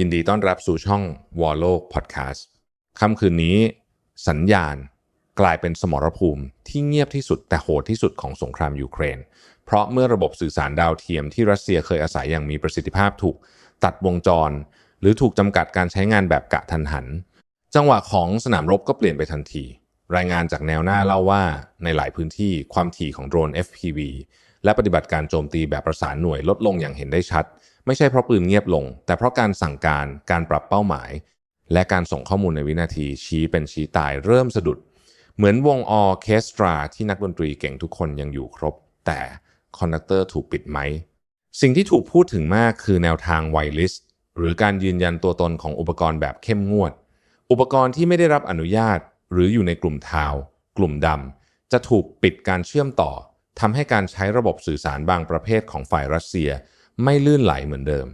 ยินดีต้อนรับสู่ช่องวอลโลกพอดแคสต์ค่ำคืนนี้สัญญาณกลายเป็นสมรภูมิที่เงียบที่สุดแต่โหดที่สุดของสงครามยูเครน เพราะเมื่อระบบสื่อสารดาวเทียมที่รัสเซียเคยอาศัยอย่างมีประสิทธิภาพถูกตัดวงจร หรือถูกจำกัดการใช้งานแบบกะทันหัน จังหวะของสนามรบก็เปลี่ยนไปทันที รายงานจากแนวหน้าเล่าว่าในหลายพื้นที่ความถี่ของโดรน FPV และปฏิบัติการโจมตีแบบประสานหน่วยลดลงอย่างเห็นได้ชัด ไม่ใช่เพราะปืนเงียบลง แต่เพราะการสั่งการการปรับเป้าหมาย และการส่งข้อมูลในวินาทีชี้เป็นชี้ตายเริ่มสะดุด เหมือนวงออเคสตราที่นักดนตรีเก่งทุกคนยังอยู่ครบ แต่คอนดักเตอร์ถูกปิดไหม สิ่งที่ถูกพูดถึงมากคือแนวทางไวลิสหรือการยืนยันตัวตนของอุปกรณ์แบบเข้มงวด อุปกรณ์ที่ไม่ได้รับอนุญาต หรืออยู่ในกลุ่มเทากลุ่มดำจะถูกปิดการเชื่อมต่อทำให้การใช้ระบบสื่อสารบางประเภทของฝ่ายรัสเซีย ไม่ลื่นไหลเหมือนเดิม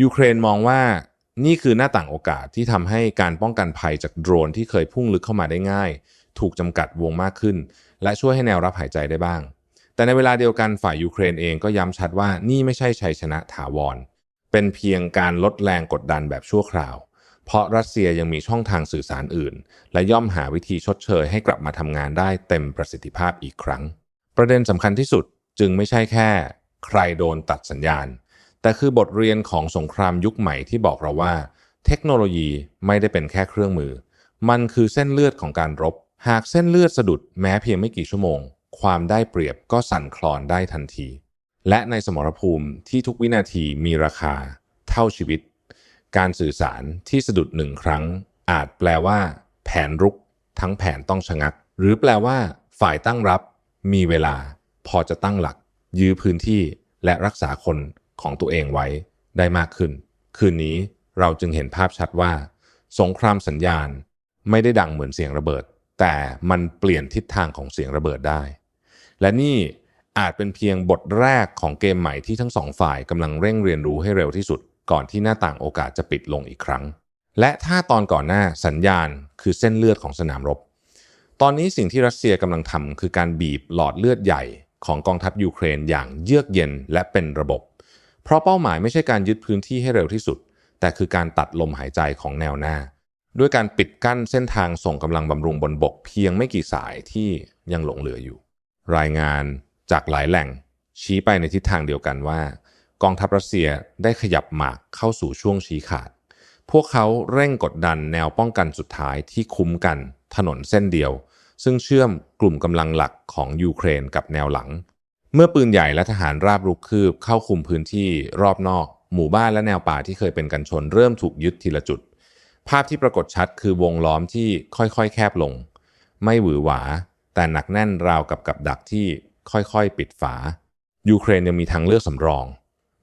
ยูเครนมองว่านี่คือหน้าต่างโอกาสที่ทำให้การป้องกันภัยจากโดรนที่เคยพุ่งลึกเข้ามาได้ง่าย ถูกจำกัดวงมากขึ้น และช่วยให้แนวรับหายใจได้บ้าง แต่ในเวลาเดียวกันฝ่ายยูเครนเองก็ย้ำชัดว่านี่ไม่ใช่ชัยชนะถาวร เป็นเพียงการลดแรงกดดันแบบชั่วคราว เพราะรัสเซียยังมีช่องทางสื่อสารอื่น และย่อมหาวิธีชดเชยให้กลับมาทำงานได้เต็มประสิทธิภาพอีกครั้ง ประเด็นสำคัญที่สุดจึงไม่ใช่แค่ ใครโดนตัดสัญญาณ แต่คือบทเรียนของสงครามยุคใหม่ที่บอกเราว่า เทคโนโลยีไม่ได้เป็นแค่เครื่องมือ มันคือเส้นเลือดของการรบ หากเส้นเลือดสะดุดแม้เพียงไม่กี่ชั่วโมง ความได้เปรียบก็สั่นคลอนได้ทันที และในสมรภูมิที่ทุกวินาทีมีราคา เท่าชีวิต การสื่อสารที่สะดุดหนึ่งครั้ง อาจแปลว่า แผนรุก ทั้งแผนต้องชะงัก หรือแปลว่า ฝ่ายตั้งรับ มีเวลา พอจะตั้งหลัก ยื้อพื้นที่และรักษาคน ของตัวเองไว้ได้มากขึ้น คืนนี้เราจึงเห็นภาพชัดว่า สงครามสัญญาณไม่ได้ดังเหมือนเสียงระเบิด แต่มันเปลี่ยนทิศทางของเสียงระเบิดได้ และนี่อาจเป็นเพียงบทแรกของเกมใหม่ที่ทั้งสองฝ่ายกำลังเร่งเรียนรู้ให้เร็วที่สุด ก่อนที่หน้าต่างโอกาสจะปิดลงอีกครั้ง และถ้าตอนก่อนหน้าสัญญาณคือเส้นเลือดของสนามรบ ตอนนี้สิ่งที่รัสเซียกำลังทำคือการบีบหลอดเลือดใหญ่ของกองทัพยูเครนอย่างเยือกเย็นและเป็นระบบ เพราะเป้าหมายไม่ใช่การยึดพื้นที่ให้เร็วที่สุด แต่คือการตัดลมหายใจของแนวหน้า ด้วยการปิดกั้นเส้นทางส่งกำลังบำรุงบนบกเพียงไม่กี่สายที่ยังหลงเหลืออยู่ รายงานจากหลายแหล่ง ชี้ไปในทิศทางเดียวกันว่า กองทัพรัสเซียได้ขยับหมากเข้าสู่ช่วงชี้ขาด พวกเขาเร่งกดดันแนวป้องกันสุดท้ายที่คุ้มกัน ถนนเส้นเดียว ซึ่งเชื่อมกลุ่มกำลังหลักของยูเครนกับแนวหลัง เมื่อปืนใหญ่และทหารราบรุกคืบเข้าคุมพื้นที่รอบนอก หมู่บ้านและแนวป่าที่เคยเป็นกันชน เริ่มถูกยึดทีละจุด ภาพที่ปรากฏชัดคือวงล้อมที่ค่อยๆ แคบลง ไม่หวือหวา แต่หนักแน่นราวกับกับดักที่ค่อยๆ ปิดฝา ยูเครนยังมีทางเลือกสำรอง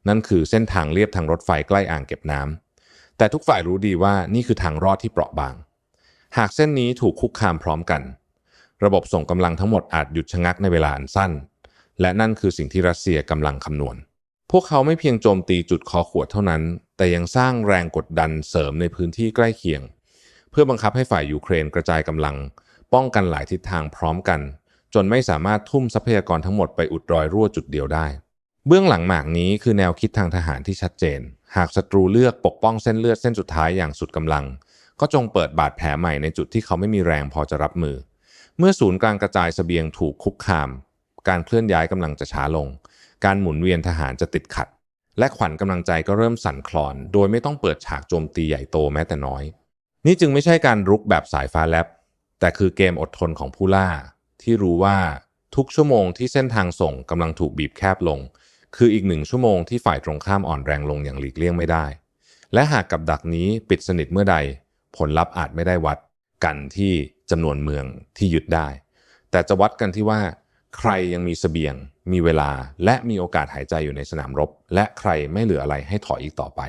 นั่นคือเส้นทางเลียบทางรถไฟใกล้อ่างเก็บน้ำแต่ทุกฝ่ายรู้ดีว่านี่คือทางรอดที่เปราะบาง หากเส้นนี้ถูกคุกคามพร้อมกัน ระบบส่งกำลังทั้งหมดอาจหยุดชะงักในเวลาอันสั้น และนั่นคือสิ่งที่รัสเซียกำลังคำนวณ พวกเขาไม่เพียงโจมตีจุดคอขวดเท่านั้น แต่ยังสร้างแรงกดดันเสริมในพื้นที่ใกล้เคียง เพื่อบังคับให้ฝ่ายยูเครนกระจายกำลัง ป้องกันหลายทิศทางพร้อมกัน จนไม่สามารถทุ่มทรัพยากรทั้งหมดไปอุดรอยรั่วจุดเดียวได้ เบื้องหลังหมากนี้คือแนวคิดทางทหารที่ชัดเจน หากศัตรูเลือกปกป้องเส้นเลือดเส้นสุดท้ายอย่างสุดกำลัง ก็จงเปิดบาดแผลใหม่ในจุดที่เขาไม่มีแรงพอจะรับมือ เมื่อศูนย์กลางกระจายสเสบียงถูกคุกคาม การเคลื่อนย้ายกำลังจะช้าลง การหมุนเวียนทหารจะติดขัด และขวัญกำลังใจก็เริ่มสั่นคลอน โดยไม่ต้องเปิดฉากโจมตีใหญ่โตแม้แต่น้อย นี่จึงไม่ใช่การรุกแบบสายฟ้าแลบ แต่คือเกมอดทนของผู้ล่า ที่รู้ว่าทุกชั่วโมงที่เส้นทางส่งกำลังถูกบีบแคบลง คืออีกหนึ่งชั่วโมงที่ฝ่ายตรงข้ามอ่อนแรงลงอย่างหลีกเลี่ยงไม่ได้ และหากกับดักนี้ปิดสนิทเมื่อใด ผลลัพธ์อาจไม่ได้วัด กันที่จำนวนเมืองที่ยึดได้ แต่จะวัดกันที่ว่า ใครยังมีสเสบียง มีเวลา และมีโอกาสหายใจอยู่ในสนามรบ และใครไม่เหลืออะไรให้ถอยอีกต่อไป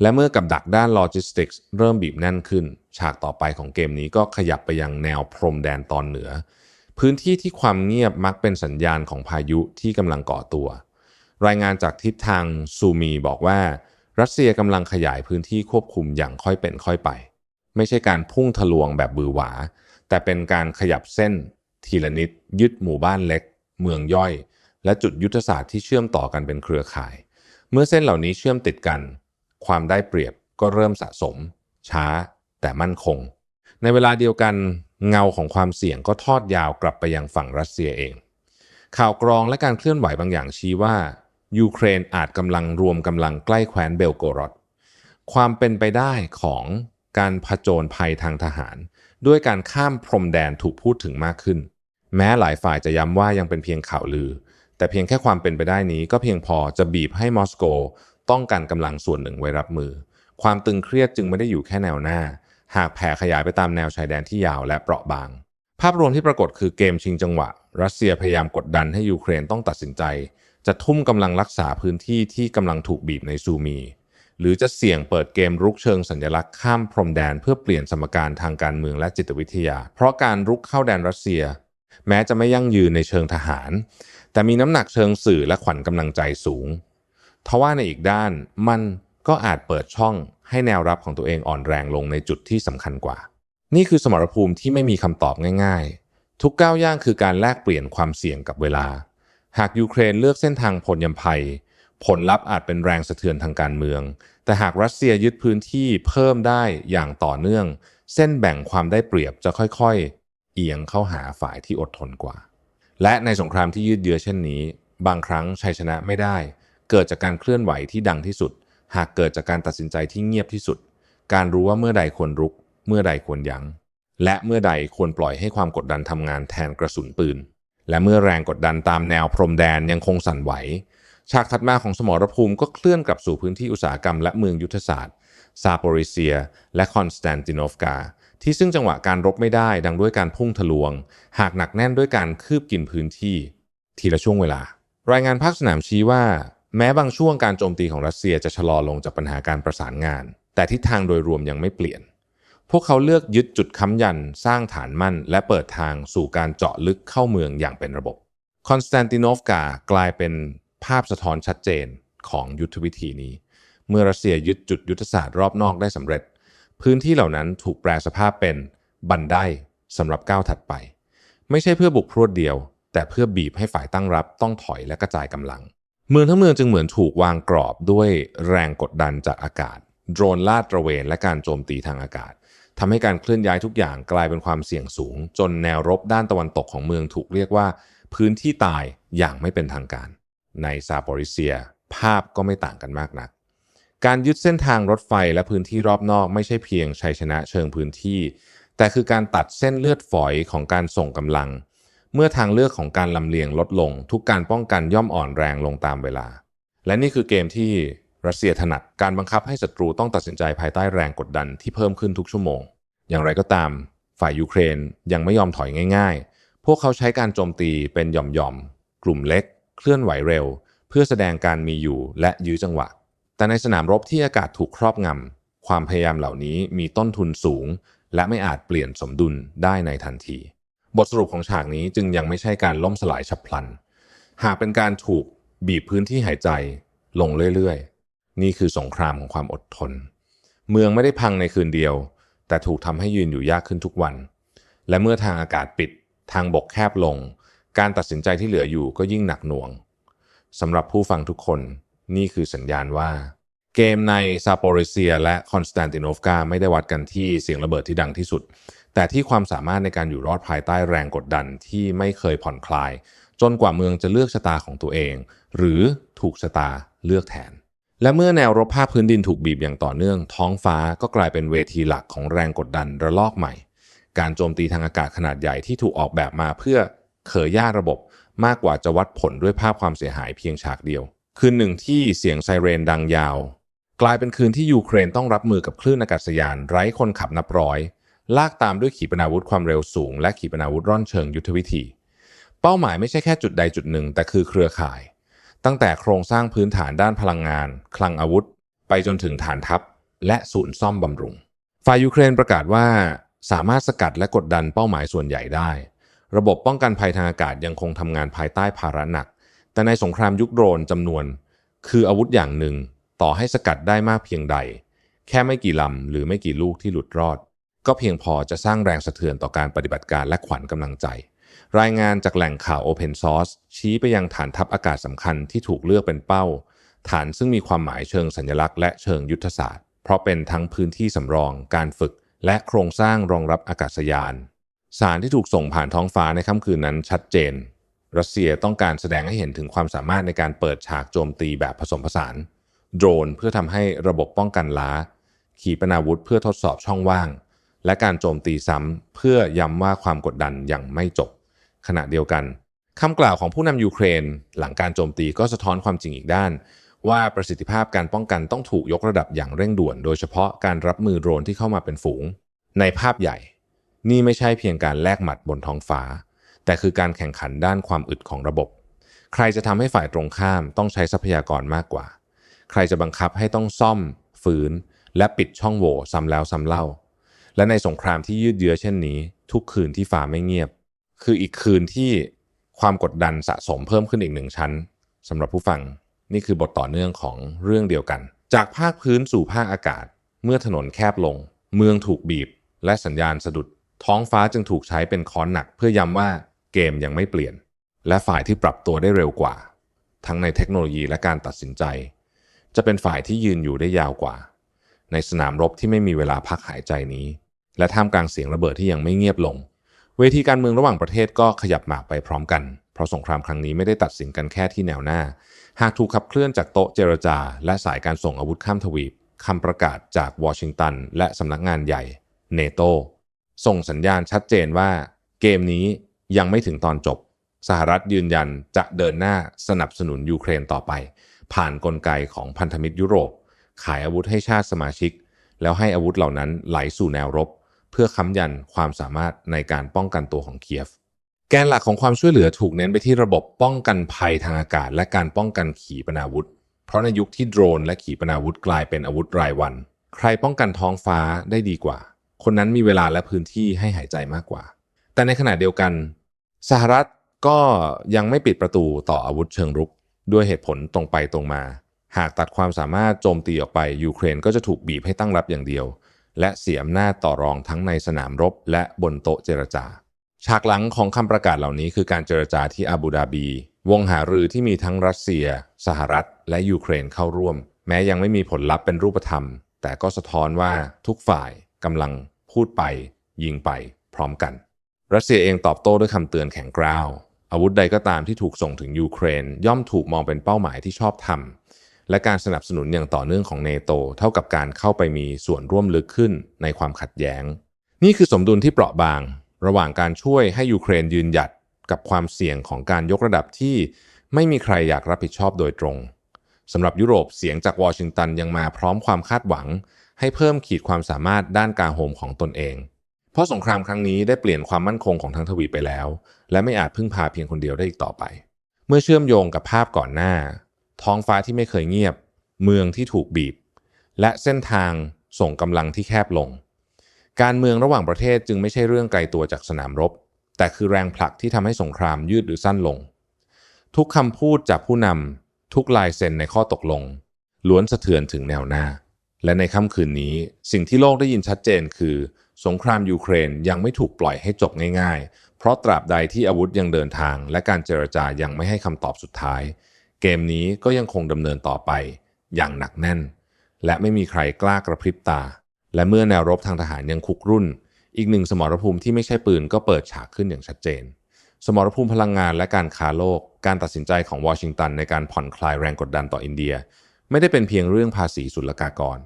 และเมื่อกับดักด้านโลจิสติกส์เริ่มบีบแน่นขึ้น ฉากต่อไปของเกมนี้ก็ขยับไปยังแนวพรมแดนตอนเหนือ พื้นที่ที่ความเงียบมักเป็นสัญญาณของพายุที่กำลังก่อตัว รายงานจากทิศทางซูมีบอกว่า รัสเซียกำลังขยายพื้นที่ควบคุมอย่างค่อยเป็นค่อยไป ไม่ใช่การพุ่งทะลวงแบบบือหวา แต่เป็นการขยับเส้น ทีละนิดยึดหมู่บ้านเล็ก เมืองย่อย และจุดยุทธศาสตร์ที่เชื่อมต่อกันเป็นเครือข่าย เมื่อเส้นเหล่านี้เชื่อมติดกัน ความได้เปรียบก็เริ่มสะสม ช้าแต่มั่นคง ในเวลาเดียวกันเงาของความเสี่ยงก็ทอดยาวกลับไปยังฝั่งรัสเซียเอง ข่าวกรองและการเคลื่อนไหวบางอย่างชี้ว่า ยูเครนอาจกำลังรวมกำลังใกล้แคว้นเบลโกรดความเป็นไปได้ของการผจญภัยทางทหาร ด้วยการข้ามพรมแดนถูกพูดถึงมากขึ้น แม้หลายฝ่ายจะย้ำว่ายังเป็นเพียงข่าวลือ แต่เพียงแค่ความเป็นไปได้นี้ก็เพียงพอจะบีบให้มอสโก ต้องการกำลังส่วนหนึ่งไว้รับมือ ความตึงเครียดจึงไม่ได้อยู่แค่แนวหน้า หากแผ่ขยายไปตามแนวชายแดนที่ยาวและเปราะบาง ภาพรวมที่ปรากฏคือเกมชิงจังหวะ รัสเซียพยายามกดดันให้ยูเครนต้องตัดสินใจ จะทุ่มกำลังรักษาพื้นที่ที่กำลังถูกบีบในซูมี หรือจะเสี่ยงเปิดเกมรุกเชิงสัญลักษณ์ข้ามพรมแดนเพื่อเปลี่ยนสมการทางการเมืองและจิตวิทยา เพราะการรุกเข้าแดนรัสเซีย แม้จะไม่ยั่งยืนในเชิงทหาร แต่มีน้ำหนักเชิงสื่อและขวัญกำลังใจสูง ทว่าในอีกด้านมันก็อาจเปิดช่องให้แนวรับของตัวเองอ่อนแรงลงในจุดที่สำคัญกว่า นี่คือสมรภูมิที่ไม่มีคำตอบง่าย ๆ ทุกก้าวย่างคือการแลกเปลี่ยนความเสี่ยงกับเวลา หากยูเครนเลือกเส้นทางผลยำภัย ผลลัพธ์อาจเป็นแรงสะเทือนทางการเมือง แต่หากรัสเซียยึดพื้นที่เพิ่มได้อย่างต่อเนื่อง เส้นแบ่งความได้เปรียบจะค่อยๆ เอียงเข้าหาฝ่ายที่อดทนกว่า และในสงครามที่ยืดเยื้อเช่นนี้ บางครั้งชัยชนะไม่ได้ เกิดจากการเคลื่อนไหวที่ดังที่สุด หากเกิดจากการตัดสินใจที่เงียบที่สุด การรู้ว่าเมื่อใดควรรุก เมื่อใดควรยัง้ง และเมื่อใดควรปล่อยให้ความกดดันทำงานแทนกระสุนปืน และเมื่อแรงกดดันตามแนวพรมแดนยังคงสั่นไหว ฉากถัดมาของสมรภูมิก็เคลื่อนกลับสู่พื้นที่อุตสาหกรรมและเมืองยุทธศาสตร์ ซาโปริเซีย และคอนสแตนติโนฟกา ที่ซึ่งจังหวะการรบไม่ได้ ดังด้วยการพุ่งทะลวง หากหนักแน่นด้วยการคืบกินพื้นที่ ทีละช่วงเวลา รายงานภาคสนามชี้ว่า แม้บางช่วงการโจมตีของรัสเซียจะชะลอลงจากปัญหาการประสานงาน แต่ทิศทางโดยรวมยังไม่เปลี่ยน พวกเขาเลือกยึดจุดค้ำยัน สร้างฐานมั่น และเปิดทางสู่การเจาะลึกเข้าเมืองอย่างเป็นระบบคอนสแตนติโนฟกากลายเป็น ภาพสะท้อนชัดเจนของยุทธวิธีนี้ เมื่อรัสเซียยึดจุดยุทธศาสตร์รอบนอกได้สำเร็จ พื้นที่เหล่านั้นถูกแปลสภาพเป็นบันไดสำหรับก้าวถัดไป ไม่ใช่เพื่อบุกพรวดเดียว แต่เพื่อบีบให้ฝ่ายตั้งรับต้องถอยและกระจายกำลัง เมืองทั้งเมืองจึงเหมือนถูกวางกรอบด้วยแรงกดดันจากอากาศ โดรนลาดตระเวนและการโจมตีทางอากาศทำให้การเคลื่อนย้ายทุกอย่างกลายเป็นความเสี่ยงสูง จนแนวรบด้านตะวันตกของเมืองถูกเรียกว่า พื้นที่ตายอย่างไม่เป็นทางการ ในซาโปริเซีย ภาพก็ไม่ต่างกันมากนัก การยึดเส้นทางรถไฟและพื้นที่รอบนอกไม่ใช่เพียงชัยชนะเชิงพื้นที่ แต่คือการตัดเส้นเลือดฝอยของการส่งกำลัง เมื่อทางเลือกของการลำเลียงลดลง ทุกการป้องกันย่อมอ่อนแรงลงตามเวลา และนี่คือเกมที่รัสเซียถนัดการบังคับให้ศัตรูต้องตัดสินใจภายใต้แรงกดดันที่เพิ่มขึ้นทุกชั่วโมง อย่างไรก็ตาม ฝ่ายยูเครนยังไม่ยอมถอยง่าย ๆ พวกเขาใช้การโจมตีเป็นหย่อมๆ กลุ่มเล็ก เคลื่อนไหวเร็ว เพื่อแสดงการมีอยู่และยื้อจังหวะ แต่ในสนามรบที่อากาศถูกครอบงำความพยายามเหล่านี้มีต้นทุนสูง และไม่อาจเปลี่ยนสมดุลได้ในทันที บทสรุปของฉากนี้จึงยังไม่ใช่การล่มสลายฉับพลัน หากเป็นการถูกบีบพื้นที่หายใจ ลงเรื่อยๆ นี่คือสงครามของความอดทน เมืองไม่ได้พังในคืนเดียว แต่ถูกทำให้ยืนอยู่ยากขึ้นทุกวัน และเมื่อทางอากาศปิด ทางบกแคบลง การตัดสินใจที่เหลืออยู่ก็ยิ่งหนักหน่วงสำหรับผู้ฟังทุกคนนี่คือสัญญาณว่า เกมในซาโปริเซียและคอนสแตนติโนฟกาไม่ได้วัดกันที่เสียงระเบิดที่ดังที่สุด แต่ที่ความสามารถในการอยู่รอดภายใต้แรงกดดันที่ไม่เคยผ่อนคลาย จนกว่าเมืองจะเลือกชะตาของตัวเอง หรือถูกชะตาเลือกแทน และเมื่อแนวรบภาคพื้นดินถูกบีบอย่างต่อเนื่อง ท้องฟ้าก็กลายเป็นเวทีหลักของแรงกดดันระลอกใหม่ การโจมตีทางอากาศขนาดใหญ่ที่ถูกออกแบบมาเพื่อ เขย่าระบบมากกว่าจะวัดผลด้วยภาพความเสียหายเพียงฉากเดียว คืนหนึ่งที่เสียงไซเรนดังยาว กลายเป็นคืนที่ยูเครนต้องรับมือกับคลื่นอากาศยานไร้คนขับนับร้อย ลากตามด้วยขีปนาวุธความเร็วสูง และขีปนาวุธร่อนเชิงยุทธวิธี เป้าหมายไม่ใช่แค่จุดใดจุดหนึ่ง แต่คือเครือข่าย ตั้งแต่โครงสร้างพื้นฐานด้านพลังงาน คลังอาวุธ ไปจนถึงฐานทัพ และศูนย์ซ่อมบำรุง ฝ่ายยูเครนประกาศว่าสามารถสกัดและกดดันเป้าหมายส่วนใหญ่ได้ ระบบป้องกันภัยทางอากาศยังคงทำงานภายใต้ภาระหนัก แต่ในสงครามยุคโดรนจำนวน คืออาวุธอย่างหนึ่ง ต่อให้สกัดได้มากเพียงใด แค่ไม่กี่ลำหรือไม่กี่ลูกที่หลุดรอด ก็เพียงพอจะสร้างแรงสะเทือนต่อการปฏิบัติการและขวัญกำลังใจ รายงานจากแหล่งข่าว Open Source ชี้ไปยังฐานทัพอากาศสำคัญที่ถูกเลือกเป็นเป้า ฐานซึ่งมีความหมายเชิงสัญลักษณ์และเชิงยุทธศาสตร์ เพราะเป็นทั้งพื้นที่สำรอง การฝึก และโครงสร้างรองรับอากาศยาน สารที่ถูกส่งผ่านท้องฟ้าในค่ำคืนนั้นชัดเจน รัสเซียต้องการแสดงให้เห็นถึงความสามารถในการเปิดฉากโจมตีแบบผสมผสาน โดรนเพื่อทำให้ระบบป้องกันล้า ขีปนาวุธเพื่อทดสอบช่องว่าง และการโจมตีซ้ำเพื่อย้ำว่าความกดดันยังไม่จบ ขณะเดียวกันคำกล่าวของผู้นำยูเครน หลังการโจมตีก็สะท้อนความจริงอีกด้าน ว่าประสิทธิภาพการป้องกันต้องถูกยกระดับอย่างเร่งด่วน โดยเฉพาะการรับมือโดรนที่เข้ามาเป็นฝูง ในภาพใหญ่ นี่ไม่ใช่เพียงการแลกหมัดบนท้องฟ้า แต่คือการแข่งขันด้านความอึดของระบบ ใครจะทำให้ฝ่ายตรงข้ามต้องใช้ทรัพยากรมากกว่า ใครจะบังคับให้ต้องซ่อม ฝืน และปิดช่องโหว่ซ้ำแล้วซ้ำเล่า และในสงครามที่ยืดเยื้อเช่นนี้ ทุกคืนที่ฟ้าไม่เงียบ คืออีกคืนที่ความกดดันสะสมเพิ่มขึ้นอีกหนึ่งชั้นสำหรับผู้ฟังนี่คือบทต่อเนื่องของเรื่องเดียวกัน จากภาคพื้นสู่ภาคอากาศ เมื่อถนนแคบลง เมืองถูกบีบ และสัญญาณสะดุด ท้องฟ้าจึงถูกใช้เป็นค้อนหนัก เพื่อย้ำว่าเกมยังไม่เปลี่ยน และฝ่ายที่ปรับตัวได้เร็วกว่า ทั้งในเทคโนโลยีและการตัดสินใจ จะเป็นฝ่ายที่ยืนอยู่ได้ยาวกว่า ในสนามรบที่ไม่มีเวลาพักหายใจนี้ และท่ามกลางเสียงระเบิดที่ยังไม่เงียบลง เวทีการเมืองระหว่างประเทศก็ขยับหมากไปพร้อมกัน เพราะสงครามครั้งนี้ไม่ได้ตัดสินกันแค่ที่แนวหน้า หากถูกขับเคลื่อนจากโต๊ะเจรจา และสายการส่งอาวุธข้ามทวีปคำประกาศจากวอชิงตันและสำนักงานใหญ่เนโต ส่งสัญญาณชัดเจนว่าเกมนี้ยังไม่ถึงตอนจบ สหรัฐยืนยันจะเดินหน้าสนับสนุนยูเครนต่อไป ผ่านนกลไกของพันธมิตรยุโรป ขายอาวุธให้ชาติสมาชิก แล้วให้อาวุธเหล่านั้นไหลสู่แนวรบ เพื่อค้ำยันความสามารถในการป้องกันตัวของเคียฟ แกนหลักของความช่วยเหลือถูกเน้นไปที่ระบบป้องกันภัยทางอากาศ และการป้องกันขีปนาวุธ เพราะในยุคที่โดรนและขีปนาวุธกลายเป็นอาวุธรายวัน ใครป้องกันท้องฟ้าได้ดีกว่า คนนั้นมีเวลาและพื้นที่ให้หายใจมากกว่า แต่ในขณะเดียวกันสหรัฐก็ยังไม่ปิดประตูต่ออาวุธเชิงรุก ด้วยเหตุผลตรงไปตรงมา หากตัดความสามารถโจมตีออกไปยูเครนก็จะถูกบีบให้ตั้งรับอย่างเดียว และเสียอำนาจต่อรองทั้งในสนามรบและบนโต๊ะเจรจา ฉากหลังของคำประกาศเหล่านี้คือการเจรจาที่อาบูดาบี วงหารือที่มีทั้งรัสเซีย สหรัฐ และยูเครนเข้าร่วม แม้ยังไม่มีผลลัพธ์เป็นรูปธรรม แต่ก็สะท้อนว่าทุกฝ่ายกำลัง พูดไปยิงไปพร้อมกัน รัสเซียเองตอบโต้ด้วยคำเตือนแข็งกร้าว อาวุธใดก็ตามที่ถูกส่งถึงยูเครน ย่อมถูกมองเป็นเป้าหมายที่ชอบทำและการสนับสนุนอย่างต่อเนื่องของเนโตเท่ากับการเข้าไปมีส่วนร่วมลึกขึ้นในความขัดแย้ง นี่คือสมดุลที่เปราะบาง ระหว่างการช่วยให้ยูเครนยืนหยัดกับความเสี่ยงของการยกระดับที่ไม่มีใครอยากรับผิดชอบโดยตรงสำหรับยุโรปเสียงจากวอชิงตันยังมาพร้อมความคาดหวัง ให้เพิ่มขีดความสามารถด้านการโฮมของตนเอง เพราะสงครามครั้งนี้ได้เปลี่ยนความมั่นคงของทั้งทวีปไปแล้ว และไม่อาจพึ่งพาเพียงคนเดียวได้อีกต่อไป เมื่อเชื่อมโยงกับภาพก่อนหน้า ท้องฟ้าที่ไม่เคยเงียบ เมืองที่ถูกบีบ และเส้นทางส่งกำลังที่แคบลง การเมืองระหว่างประเทศจึงไม่ใช่เรื่องไกลตัวจากสนามรบ แต่คือแรงผลักที่ทำให้สงครามยืดหรือสั้นลง ทุกคำพูดจากผู้นำทุกลายเซ็นในข้อตกลง ล้วนสะเทือนถึงแนวหน้า และในค่ำคืนนี้สิ่งที่โลกได้ยินชัดเจนคือ สงครามยูเครนยังไม่ถูกปล่อยให้จบง่าย ๆ เพราะตราบใดที่อาวุธยังเดินทาง และการเจรจายังไม่ให้คำตอบสุดท้าย เกมนี้ก็ยังคงดำเนินต่อไป อย่างหนักแน่น และไม่มีใครกล้ากระพริบตา และเมื่อแนวรบทางทหารยังคุกรุ่น อีกหนึ่งสมรภูมิที่ไม่ใช่ปืนก็เปิดฉากขึ้นอย่างชัดเจน สมรภูมิพลังงานและการค้าโลก การตัดสินใจของวอชิงตันในการผ่อนคลายแรงกดดันต่ออินเดีย ไม่ได้เป็นเพียงเรื่องภาษีศุลกากร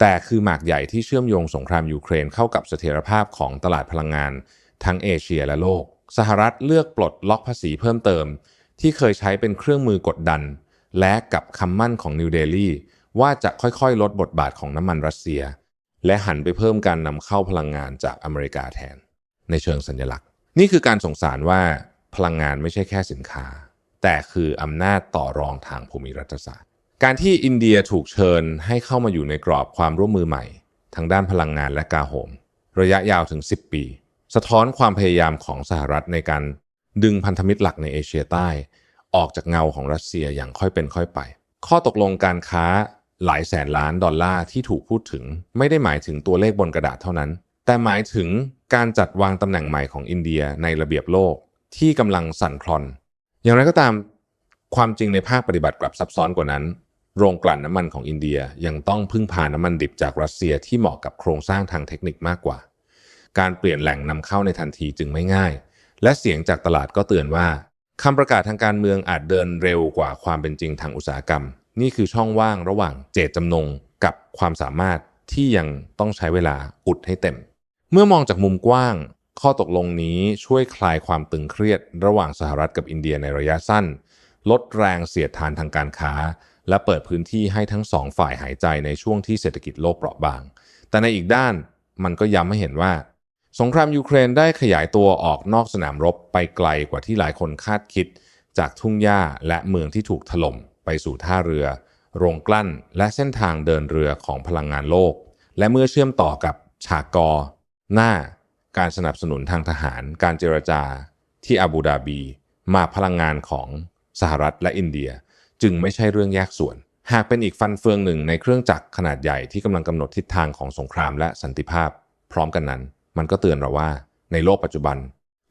แต่คือหมากใหญ่ที่เชื่อมโยงสงครามยูเครนเข้ากับเสถียรภาพของตลาดพลังงาน ทั้งเอเชียและโลก สหรัฐเลือกปลดล็อกภาษีเพิ่มเติม ที่เคยใช้เป็นเครื่องมือกดดัน และกับคำมั่นของนิวเดลีว่าจะค่อยๆ ลดบทบาทของน้ำมันรัสเซีย และหันไปเพิ่มการนำเข้าพลังงานจากอเมริกาแทน ในเชิงสัญลักษณ์ นี่คือการส่งสารว่าพลังงานไม่ใช่แค่สินค้า แต่คืออำนาจต่อรองทางภูมิรัฐศาสตร์ การที่อินเดียถูกเชิญให้เข้ามาอยู่ในกรอบความร่วมมือใหม่ ทางด้านพลังงานและกาโหม ระยะยาวถึง 10 ปี สะท้อนความพยายามของสหรัฐในการดึงพันธมิตรหลักในเอเชียใต้ ออกจากเงาของรัสเซียอย่างค่อยเป็นค่อยไป ข้อตกลงการค้าหลายแสนล้านดอลลาร์ที่ถูกพูดถึง ไม่ได้หมายถึงตัวเลขบนกระดาษเท่านั้น แต่หมายถึงการจัดวางตำแหน่งใหม่ของอินเดียในระเบียบโลกที่กำลังสั่นคลอน อย่างไรก็ตามความจริงในภาคปฏิบัติกลับซับซ้อนกว่านั้น โรงกลั่นน้ำมันของอินเดียยังต้องพึ่งพาน้ำมันดิบจากรัสเซียที่เหมาะกับโครงสร้างทางเทคนิคมากกว่า การเปลี่ยนแหล่งนำเข้าในทันทีจึงไม่ง่าย และเสียงจากตลาดก็เตือนว่าคำประกาศทางการเมืองอาจเดินเร็วกว่าความเป็นจริงทางอุตสาหกรรม นี่คือช่องว่างระหว่างเจตจำนงกับความสามารถที่ยังต้องใช้เวลาอุดให้เต็ม เมื่อมองจากมุมกว้าง ข้อตกลงนี้ช่วยคลายความตึงเครียด ระหว่างสหรัฐกับอินเดียในระยะสั้น ลดแรงเสียดทานทางการค้า และเปิดพื้นที่ให้ทั้งสองฝ่ายหายใจในช่วงที่เศรษฐกิจโลกเปราะบาง แต่ในอีกด้านมันก็ย้ำให้เห็นว่า สงครามยูเครนได้ขยายตัวออกนอกสนามรบไปไกลกว่าที่หลายคนคาดคิด จากทุ่งหญ้าและเมืองที่ถูกถล่มไปสู่ท่าเรือ โรงกลั้นและเส้นทางเดินเรือของพลังงานโลก และเมื่อเชื่อมต่อกับฉากกอ หน้า การสนับสนุนทางทหาร การเจรจา ที่อาบูดาบี มาพลังงานของสหรัฐและอินเดีย จึงไม่ใช่เรื่องแยกส่วน หากเป็นอีกฟันเฟืองหนึ่งในเครื่องจักรขนาดใหญ่ที่กำลังกำหนดทิศทางของสงครามและสันติภาพ พร้อมกันนั้น มันก็เตือนเราว่าในโลกปัจจุบัน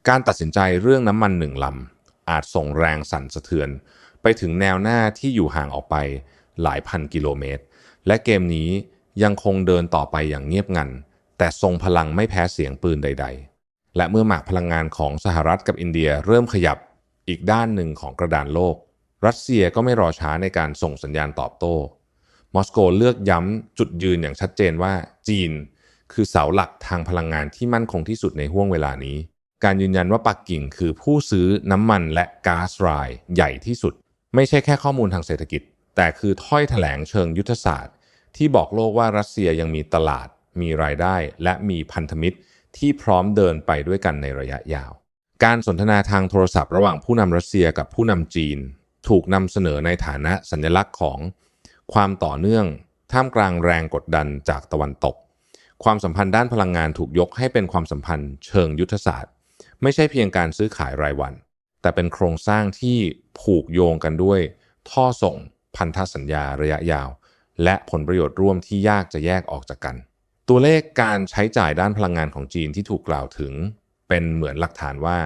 การตัดสินใจเรื่องน้ำมันหนึ่งลำอาจส่งแรงสั่นสะเทือน ไปถึงแนวหน้าที่อยู่ห่างออกไปหลายพันกิโลเมตร และเกมนี้ยังคงเดินต่อไปอย่างเงียบงัน แต่ทรงพลังไม่แพ้เสียงปืนใด ๆ และเมื่อหมากพลังงานของสหรัฐกับอินเดียเริ่มขยับอีกด้านหนึ่งของกระดานโลก รัสเซียก็ไม่รอช้าในการส่งสัญญาณตอบโต้ มอสโกเลือกย้ำจุดยืนอย่างชัดเจนว่าจีน คือเสาหลักทางพลังงานที่มั่นคงที่สุดในห่วงเวลานี้ การยืนยันว่าปักกิ่งคือผู้ซื้อน้ำมันและก๊าซรายใหญ่ที่สุด ไม่ใช่แค่ข้อมูลทางเศรษฐกิจ แต่คือถ้อยแถลงเชิงยุทธศาสตร์ ที่บอกโลกว่ารัสเซียยังมีตลาด มีรายได้ และมีพันธมิตร ที่พร้อมเดินไปด้วยกันในระยะยาว การสนทนาทางโทรศัพท์ระหว่างผู้นำรัสเซียกับผู้นำจีน ถูกนำเสนอในฐานะสัญลักษณ์ของความต่อเนื่อง ท่ามกลางแรงกดดันจากตะวันตก ความสัมพันธ์ด้านพลังงานถูกยกให้เป็นความสัมพันธ์เชิงยุทธศาสตร์ ไม่ใช่เพียงการซื้อขายรายวัน แต่เป็นโครงสร้างที่ผูกโยงกันด้วย ท่อส่ง พันธสัญญาระยะยาว และผลประโยชน์ร่วมที่ยากจะแยกออกจากกัน ตัวเลขการใช้จ่ายด้านพลังงานของจีนที่ถูกกล่าวถึง เป็นเหมือนหลักฐานว่า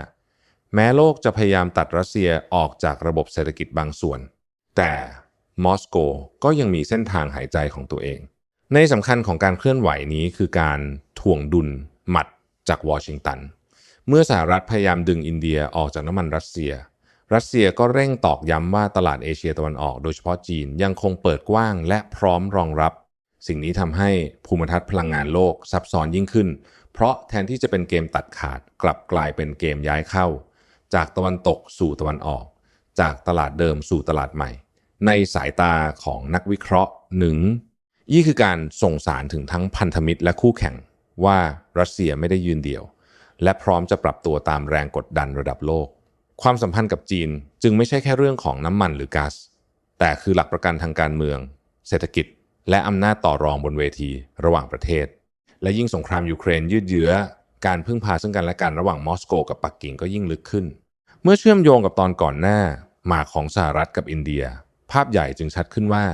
แม้โลกจะพยายามตัดรัสเซียออกจากระบบเศรษฐกิจบางส่วน แต่มอสโกก็ยังมีเส้นทางหายใจของตัวเอง ในสำคัญของการเคลื่อนไหวนี้คือการถ่วงดุลหมัดจากวอชิงตัน เมื่อสหรัฐพยายามดึงอินเดียออกจากน้ำมันรัสเซีย รัสเซียก็เร่งตอกย้ำว่าตลาดเอเชียตะวันออกโดยเฉพาะจีนยังคงเปิดกว้างและพร้อมรองรับ สิ่งนี้ทำให้ภูมิทัศน์พลังงานโลกซับซ้อนยิ่งขึ้น เพราะแทนที่จะเป็นเกมตัดขาดกลับกลายเป็นเกมย้ายเข้า จากตะวันตกสู่ตะวันออก จากตลาดเดิมสู่ตลาดใหม่ ในสายตาของนักวิเคราะห์หนึ่งนี่คือการส่งสารถึงทั้งพันธมิตรและคู่แข่งว่ารัสเซียไม่ได้ยืนเดี่ยว และพร้อมจะปรับตัวตามแรงกดดันระดับโลก ความสัมพันธ์กับจีนจึงไม่ใช่แค่เรื่องของน้ำมันหรือก๊าซแต่คือหลักประกันทางการเมือง เศรษฐกิจ และอำนาจต่อรองบนเวทีระหว่างประเทศ และยิ่งสงครามยูเครนยืดเยื้อ การพึ่งพาซึ่งกันและกันระหว่างมอสโกกับปักกิ่งก็ยิ่งลึกขึ้น เมื่อเชื่อมโยงกับตอนก่อนหน้าหมากของสหรัฐกับอินเดีย ภาพใหญ่จึงชัดขึ้นว่า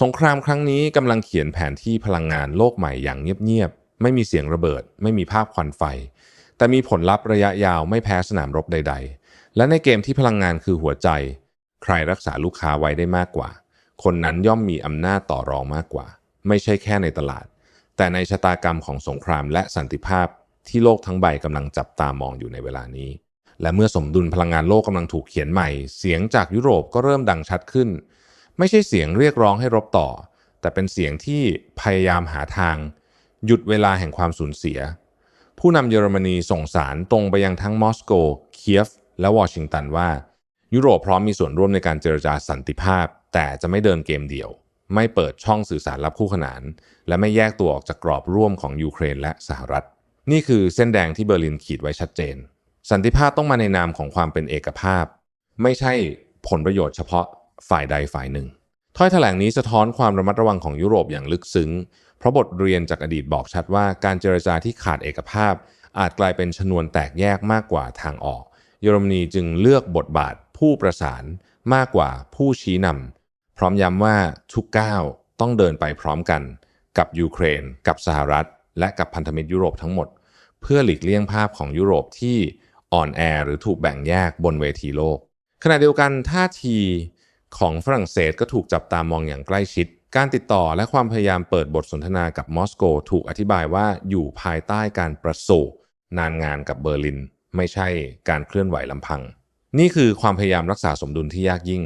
สงครามครั้งนี้กำลังเขียนแผนที่พลังงานโลกใหม่อย่างเงียบๆ ไม่มีเสียงระเบิด ไม่มีภาพควันไฟ แต่มีผลลัพธ์ระยะยาวไม่แพ้สนามรบใด ๆ และในเกมที่พลังงานคือหัวใจ ใครรักษาลูกค้าไว้ได้มากกว่า คนนั้นย่อมมีอำนาจต่อรองมากกว่า ไม่ใช่แค่ในตลาด แต่ในชะตากรรมของสงครามและสันติภาพที่โลกทั้งใบกำลังจับตามองอยู่ในเวลานี้ และเมื่อสมดุลพลังงานโลกกำลังถูกเขียนใหม่ เสียงจากยุโรปก็เริ่มดังชัดขึ้น ไม่ใช่เสียงเรียกร้องให้รบต่อ แต่เป็นเสียงที่พยายามหาทาง หยุดเวลาแห่งความสูญเสีย ผู้นำเยอรมนีส่งสารตรงไปยังทั้งมอสโก เคียฟ และวอชิงตันว่า ยุโรปพร้อมมีส่วนร่วมในการเจรจาสันติภาพ แต่จะไม่เดินเกมเดี่ยว ไม่เปิดช่องสื่อสารลับคู่ขนาน และไม่แยกตัวออกจากกรอบร่วมของยูเครนและสหรัฐ นี่คือเส้นแดงที่เบอร์ลินขีดไว้ชัดเจน สันติภาพต้องมาในนามของความเป็นเอกภาพ ไม่ใช่ผลประโยชน์เฉพาะฝ่ายใดฝ่ายหนึ่ง ถ้อยแถลงนี้สะท้อนความระมัดระวังของยุโรปอย่างลึกซึ้ง เพราะบทเรียนจากอดีตบอกชัดว่าการเจรจาที่ขาดเอกภาพ อาจกลายเป็นชนวนแตกแยกมากกว่าทางออก เยอรมนีจึงเลือกบทบาทผู้ประสานมากกว่าผู้ชี้นำพร้อมย้ำว่าทุกก้าวต้องเดินไปพร้อมกัน กับยูเครน กับสหรัฐ และกับพันธมิตรยุโรปทั้งหมด เพื่อหลีกเลี่ยงภาพของยุโรปที่ อ่อนแอหรือถูกแบ่งแยกบนเวทีโลก ขณะเดียวกันท่าทีของฝรั่งเศสก็ถูกจับตามองอย่างใกล้ชิด การติดต่อและความพยายามเปิดบทสนทนากับมอสโก ถูกอธิบายว่าอยู่ภายใต้การประสูนานงานกับเบอร์ลิน ไม่ใช่การเคลื่อนไหวลำพัง นี่คือความพยายามรักษาสมดุลที่ยากยิ่ง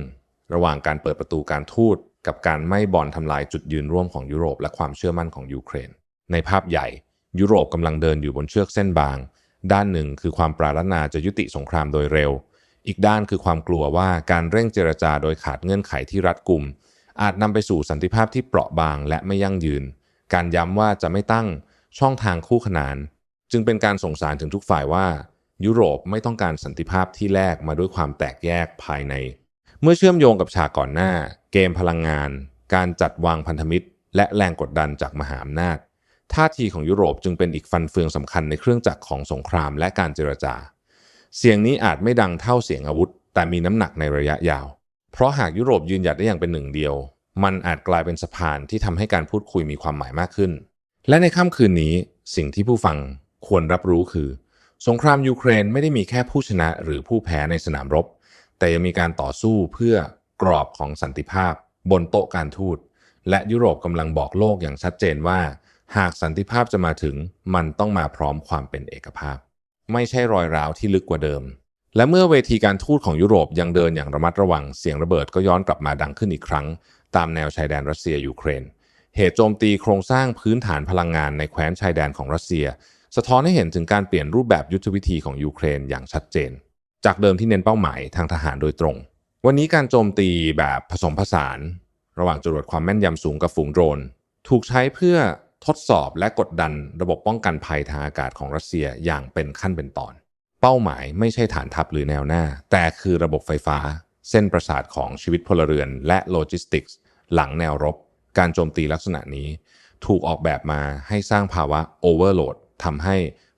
ระหว่างการเปิดประตูการทูตกับการไม่บ่อนทำลายจุดยืนร่วมของยุโรปและความเชื่อมั่นของยูเครน ในภาพใหญ่ยุโรปกำลังเดินอยู่บนเชือกเส้นบาง ด้านหนึ่งคือความปรารถนาจะยุติสงครามโดยเร็ว อีกด้านคือความกลัวว่าการเร่งเจรจาโดยขาดเงื่อนไขที่รัดกุม อาจนำไปสู่สันติภาพที่เปราะบางและไม่ยั่งยืน การย้ำว่าจะไม่ตั้งช่องทางคู่ขนาน จึงเป็นการส่งสารถึงทุกฝ่ายว่า ยุโรปไม่ต้องการสันติภาพที่แลกมาด้วยความแตกแยกภายใน เมื่อเชื่อมโยงกับฉากก่อนหน้า เกมพลังงาน การจัดวางพันธมิตร และแรงกดดันจากมหาอำนาจ ท่าทีของยุโรปจึงเป็นอีกฟันเฟืองสำคัญในเครื่องจักรของสงครามและการเจรจา เสียงนี้อาจไม่ดังเท่าเสียงอาวุธ แต่มีน้ำหนักในระยะยาว เพราะหากยุโรปยืนหยัดได้อย่างเป็นหนึ่งเดียว มันอาจกลายเป็นสะพานที่ทำให้การพูดคุยมีความหมายมากขึ้น และในค่ำคืนนี้สิ่งที่ผู้ฟังควรรับรู้คือ สงครามยูเครนไม่ได้มีแค่ผู้ชนะหรือผู้แพ้ในสนามรบ แต่ยังมีการต่อสู้เพื่อกรอบของสันติภาพ บนโต๊ะการทูตและยุโรปกำลังบอกโลกอย่างชัดเจนว่า หากสันติภาพจะมาถึงมันต้องมาพร้อมความเป็นเอกภาพ ไม่ใช่รอยร้าวที่ลึกกว่าเดิม และเมื่อเวทีการทูตของยุโรปยังเดินอย่างระมัดระวังเสียงระเบิดก็ย้อนกลับมาดังขึ้นอีกครั้ง ตามแนวชายแดนรัสเซียยูเครน เหตุโจมตีโครงสร้างพื้นฐานพลังงานในแคว้นชายแดนของรัสเซีย สะท้อนให้เห็นถึงการเปลี่ยนรูปแบบยุทธวิธีของยูเครนอย่างชัดเจน จากเดิมที่เน้นเป้าหมายทางทหารโดยตรง วันนี้การโจมตีแบบผสมผสาน ระหว่างจรวดความแม่นยำสูงกับฝูงโดรน ถูกใช้เพื่อ ทดสอบและกดดันระบบป้องกันภัยทางอากาศของรัสเซียอย่างเป็นขั้นเป็นตอน เป้าหมายไม่ใช่ฐานทัพหรือแนวหน้า แต่คือระบบไฟฟ้า เส้นประสาทของชีวิตพลเรือน และโลจิสติกส์หลังแนวรบ การโจมตีลักษณะนี้ ถูกออกแบบมาให้สร้างภาวะโอเวอร์โหลดทำให้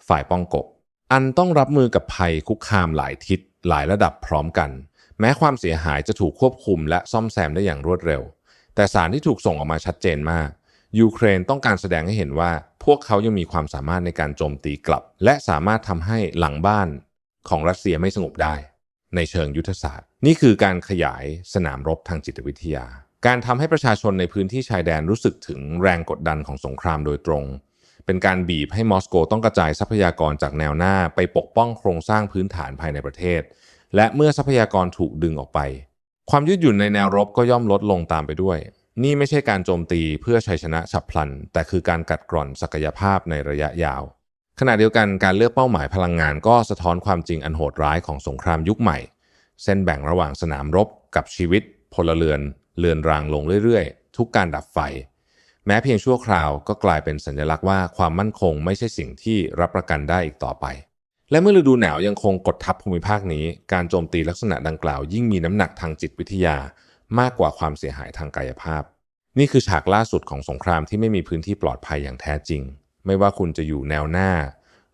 ฝ่ายป้องกบ อันต้องรับมือกับภัยคุกคามหลายทิศหลายระดับพร้อมกัน แม้ความเสียหายจะถูกควบคุมและซ่อมแซมได้อย่างรวดเร็ว แต่สารที่ถูกส่งออกมาชัดเจนมาก ยูเครนต้องการแสดงให้เห็นว่า พวกเขายังมีความสามารถในการโจมตีกลับ และสามารถทำให้หลังบ้านของรัสเซียไม่สงบได้ ในเชิงยุทธศาสตร์ นี่คือการขยายสนามรบทางจิตวิทยา การทำให้ประชาชนในพื้นที่ชายแดนรู้สึกถึงแรงกดดันของสงครามโดยตรง เป็นการบีบให้มอสโกต้องกระจายทรัพยากรจากแนวหน้าไปปกป้องโครงสร้างพื้นฐานภายในประเทศ และเมื่อทรัพยากรถูกดึงออกไป ความยืดหยุ่นในแนวรบก็ย่อมลดลงตามไปด้วย นี่ไม่ใช่การโจมตีเพื่อชัยชนะฉับพลัน แต่คือการกัดกร่อนศักยภาพในระยะยาว ขณะเดียวกันการเลือกเป้าหมายพลังงานก็สะท้อนความจริงอันโหดร้ายของสงครามยุคใหม่ เส้นแบ่งระหว่างสนามรบกับชีวิต พลเรือน เลือนรางลงเรื่อยๆ ทุกการดับไฟ แม้เพียงชั่วคราวก็กลายเป็นสัญลักษณ์ว่าความมั่นคงไม่ใช่สิ่งที่รับประกันได้อีกต่อไป และเมื่อฤดูหนาวยังคงกดทับภูมิภาคนี้ การโจมตีลักษณะดังกล่าวยิ่งมีน้ำหนักทางจิตวิทยา มากกว่าความเสียหายทางกายภาพ นี่คือฉากล่าสุดของสงครามที่ไม่มีพื้นที่ปลอดภัยอย่างแท้จริง ไม่ว่าคุณจะอยู่แนวหน้า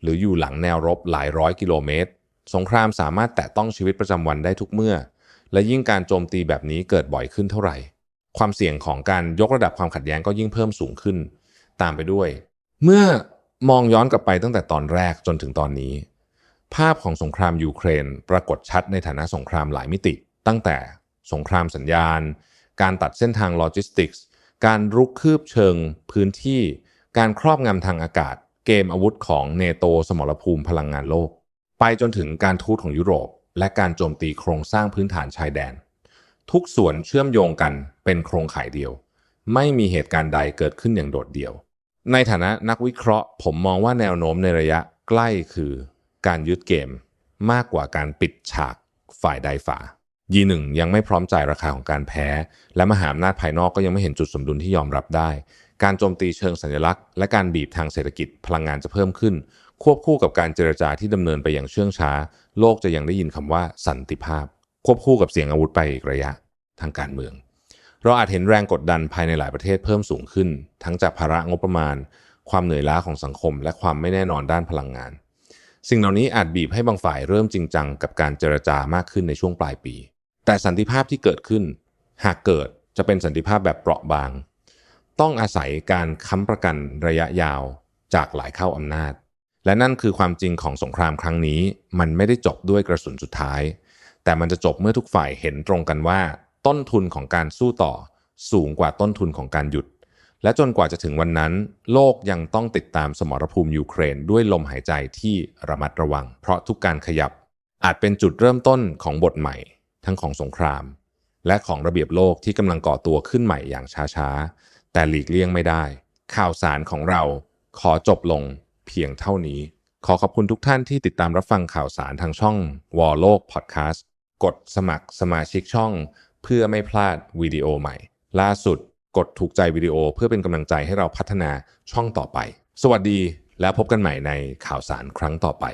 หรืออยู่หลังแนวรบหลายร้อยกิโลเมตร สงครามสามารถแตะต้องชีวิตประจำวันได้ทุกเมื่อ และยิ่งการโจมตีแบบนี้เกิดบ่อยขึ้นเท่าไหร่ ความเสี่ยงของการยกระดับความขัดแย้งก็ยิ่งเพิ่มสูงขึ้น ตามไปด้วย เมื่อมองย้อนกลับไปตั้งแต่ตอนแรกจนถึงตอนนี้ ภาพของสงครามยูเครนปรากฏชัดในฐานะสงครามหลายมิติ ตั้งแต่ สงครามสัญญาณ การตัดเส้นทางโลจิสติกส์การรุกคืบเชิงพื้นที่ การครอบงำทางอากาศ เกมอาวุธของเนโตสมรภูมิพลังงานโลก ไปจนถึงการทูตของยุโรป และการโจมตีโครงสร้างพื้นฐานชายแดน ทุกส่วนเชื่อมโยงกันเป็นโครงข่ายเดียว ไม่มีเหตุการณ์ใดเกิดขึ้นอย่างโดดเดี่ยว ในฐานะนักวิเคราะห์ ผมมองว่าแนวโน้มในระยะใกล้คือ การยึดเกมมากกว่าการปิดฉากฝ่ายใดฝ่าย หนึ่งยังไม่พร้อมจ่ายราคาของการแพ้ และมหาอำนาจภายนอกก็ยังไม่เห็นจุดสมดุลที่ยอมรับได้ การโจมตีเชิงสัญลักษณ์ และการบีบทางเศรษฐกิจพลังงานจะเพิ่มขึ้น ควบคู่กับการเจรจาที่ดำเนินไปอย่างเชื่องช้า โลกจะยังได้ยินคำว่าสันติภาพ ควบคู่กับเสียงอาวุธไปอีกระยะทางการเมือง เราอาจเห็นแรงกดดันภายในหลายประเทศเพิ่มสูงขึ้น ทั้งจากภาระงบประมาณ ความเหนื่อยล้าของสังคม และความไม่แน่นอนด้านพลังงานสิ่งเหล่านี้อาจบีบให้บางฝ่ายเริ่มจริงจังกับการเจรจามากขึ้นในช่วงปลายปี แต่สันติภาพที่เกิดขึ้น หากเกิดจะเป็นสันติภาพแบบเปราะบาง ต้องอาศัยการค้ำประกันระยะยาวจากหลายเข้าอำนาจ และนั่นคือความจริงของสงครามครั้งนี้ มันไม่ได้จบด้วยกระสุนสุดท้าย แต่มันจะจบเมื่อทุกฝ่ายเห็นตรงกันว่า ต้นทุนของการสู้ต่อ สูงกว่าต้นทุนของการหยุด และจนกว่าจะถึงวันนั้น โลกยังต้องติดตามสมรภูมิยูเครนด้วยลมหายใจที่ระมัดระวัง เพราะทุกการขยับอาจเป็นจุดเริ่มต้นของบทใหม่ ทั้งของสงคราม และของระเบียบโลกที่กำลังก่อตัวขึ้นใหม่อย่างช้าๆ แต่หลีกเลี่ยงไม่ได้ ข่าวสารของเราขอจบลงเพียงเท่านี้ ขอขอบคุณทุกท่านที่ติดตามรับฟังข่าวสารทางช่องวอลโลกพอดแคสต์กดสมัครสมาชิกช่อง เพื่อไม่พลาดวิดีโอใหม่ ล่าสุดกดถูกใจวิดีโอเพื่อเป็นกำลังใจให้เราพัฒนาช่องต่อไป สวัสดีแล้วพบกันใหม่ในข่าวสารครั้งต่อไป